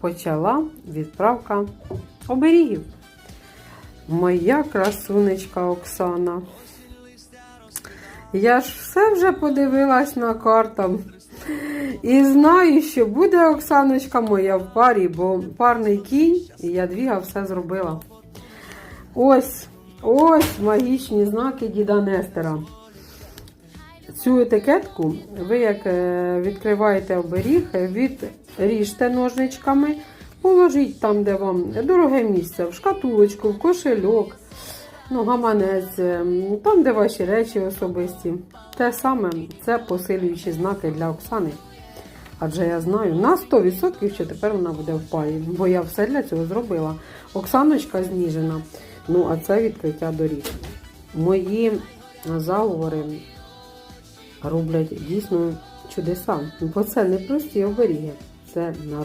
почала відправка оберігів. Моя красунечка Оксана. Я ж все вже подивилась на картам. І знаю, що буде Оксаночка моя в парі, бо парний кінь, і я двіга все зробила. Ось, ось магічні знаки Діда Нестера. Цю етикетку ви як е, відкриваєте оберіг, відріжте ножничками, положіть там, де вам дороге місце, в шкатулочку, в кошельок, ну, гаманець, е, там, де ваші речі особисті. Те саме це посилюючі знаки для Оксани. Адже я знаю на 100%, що тепер вона буде в парі, бо я все для цього зробила. Оксаночка зніжена. Ну, а це відкриття доріг. Мої заговори роблять дійсно чудеса. Бо це не прості оберіги, це народ.